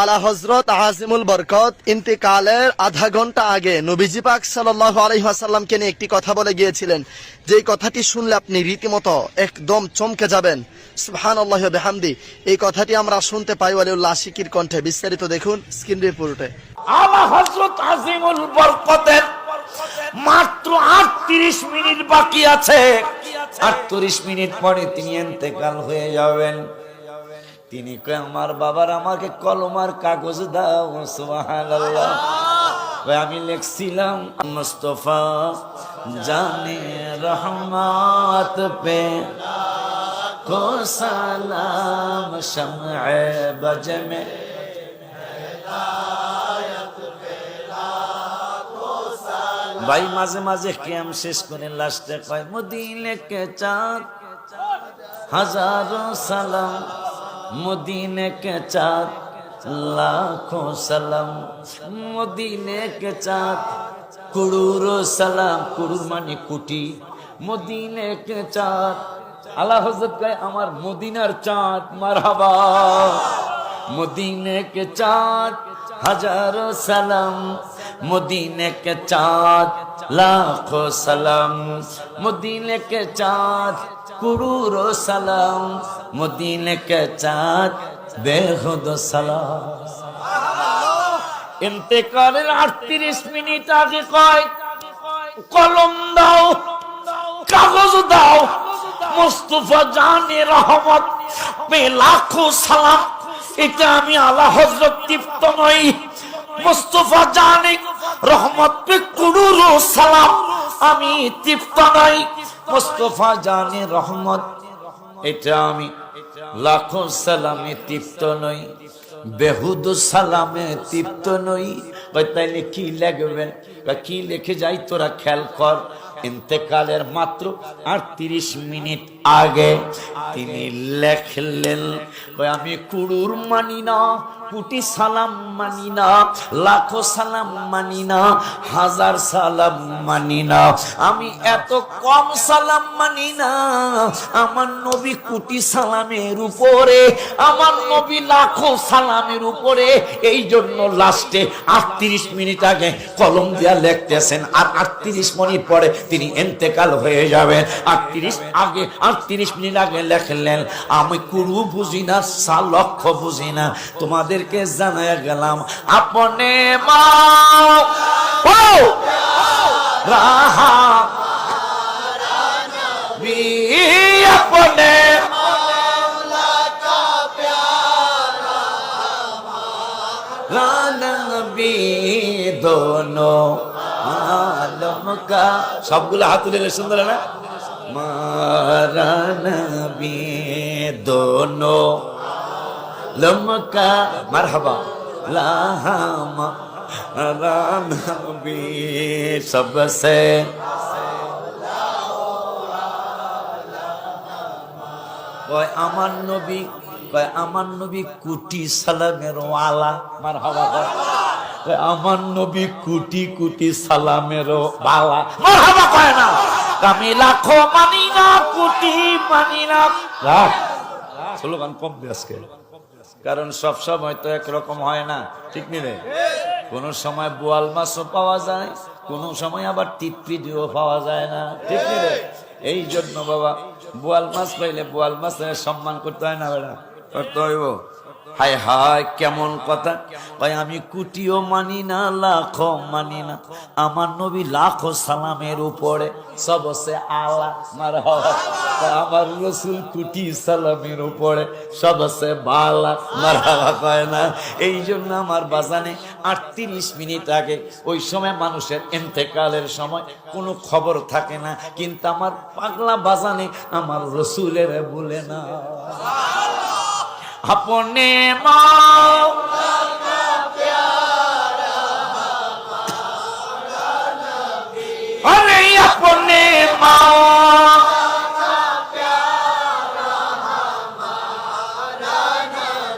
আলা হজরত আজিমুল বরকত ইন্তেকালের আধা ঘণ্টা আগে নবীজি পাক সাল্লাহ আলহিহাসাল্লামকে নিয়ে একটি কথা বলে গিয়েছিলেন। যেই কথাটি শুনলে আপনি রীতিমতো একদম চমকে যাবেন। সুহান আল্লাহ বেহামদি। এই কথাটি আমরা শুনতে পাই ওয়ালিউল্লাহ আশিকির কণ্ঠে। বিস্তারিত দেখুন স্ক্রিন রিপোর্টে। আলা হজরত আজিমুল বরকতের মাত্র আটত্রিশ মিনিট বাকি আছে। আটত্রিশ মিনিট পরে তিনি এতেকাল হয়ে যাবেন। তিনি কয় আমার বাবার আমাকে কলমার কাগজ দাও সুবহানাল্লাহ। আমি লিখছিলাম মুস্তফা জানে রহমাত পে کو سلام شمع ভাই মাঝে মাঝে ক্যাম শেষ করে লাস্টে কয় মদিনে কে চাঁদ হাজারো সালাম مدینے کے چاند لاکھوں سلام مدینے کے چاند کرور سلام کرور مانی کوٹی مدینے کے چاند اللہ حضرت گئے ہمار مدینار چاند مرحبا مدینے کے چاند ہزاروں سلام مدینے کے چاند لاکھوں سلام مدینے کے چاند কুরুর সালাম মদিন কে চাঁদ, বেহদ সালাম। ইন্তেকালের আটত্রিশ মিনিট আগে কয়, কলম দাও, কাগজ দাও, মুস্তফা জানে রহমত লাখো সালাম। এটা আমি আলা হজরত তৃপ্ত নই, মুস্তফা জানে রহমত পে কুরুর সালাম। আমি তৃপ্ত নই। মোস্তফা জানে রহমত, এটা আমি লাখো সালামে তৃপ্ত নই, বেহুদ সালামে তৃপ্ত নই। তাইলে কি লাগবে? কি লেখে যাই তোরা খেয়াল কর, ইন্তেকালের মাত্র আটত্রিশ মিনিট আগে তিনি লেখলেন আমি কুড়ুর মানি না, কোটি সালাম মানি না, লাখো সালাম মানি না, হাজার সালাম মানি না, আমি এত কম সালাম মানি না, আমার নবী কোটি সালামের উপরে, আমার নবী লাখো সালামের উপরে এই জন্য লাস্টে আটত্রিশ মিনিট আগে কলম দিয়া লিখতেছেন, আর আটত্রিশ মিনিট পরে তিনি এন্তেকাল হয়ে যাবেন। আটত্রিশ আগে আটত্রিশ মিনিট আগে লেখলেন আমি কুরু বুঝি না সা লক্ষ বুঝি না তোমাদেরকে জানায় গেলাম আপনে মা রাহা সবগুলো হাত তুলে সুন্দর না মারানবী দোনো লমকা মারহাবা লাহামা রানবী সবসে কয়, আমার নবী, কয়, আমার নবী কুটি সালামের ওয়ালা। মার হাবা কয়, আমার নবী কুটি কুটি সালামের বালা মার হাবা কয় না। আমি লাখো মানি না কুটি মানি না রাখ। স্লোগান কম দিয়ে আজকে। কারণ সব সময় তো একরকম হয় না, ঠিক নি রে? কোন সময় বোয়াল মাছও পাওয়া যায়, কোন সময় আবার টিটপিটিও পাওয়া যায় না, ঠিক নি রে? এই জন্য বাবা, বোয়াল মাছ পাইলে বোয়াল মাছের সম্মান করতে হয় না বেড়া, করতে হইব। হায় হায়, কেমন কথা? ভাই আমি কুটিও মানি না লাখো মানি না। আমার নবী লাখো সালামের উপরে সবসে আলা মার আমার রসুল কুটি সালামের উপরে সবসে বালা মার কয় না? এই জন্য আমার বাজানে আটত্রিশ মিনিট আগে ওই সময় মানুষের এন্তেকালের সময় কোনো খবর থাকে না, কিন্তু আমার পাগলা বাজানে আমার রসুলের বলে না। अपने माँ अरे अपने माँ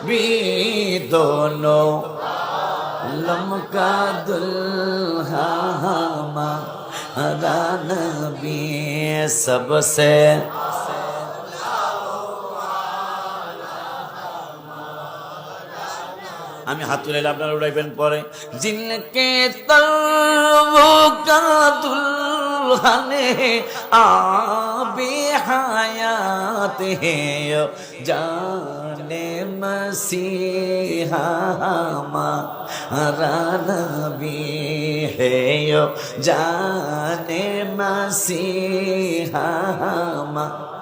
भी दोनों लमका दुल्हा हमारा नबी सबसे আমি হাত তুলে আপনারা উড়াইবেন পরে জিনকে তলকা দুলহানে আবি হায়াত হে জানে মসিহা हमारा नबी है यो जाने मसीहा हमारा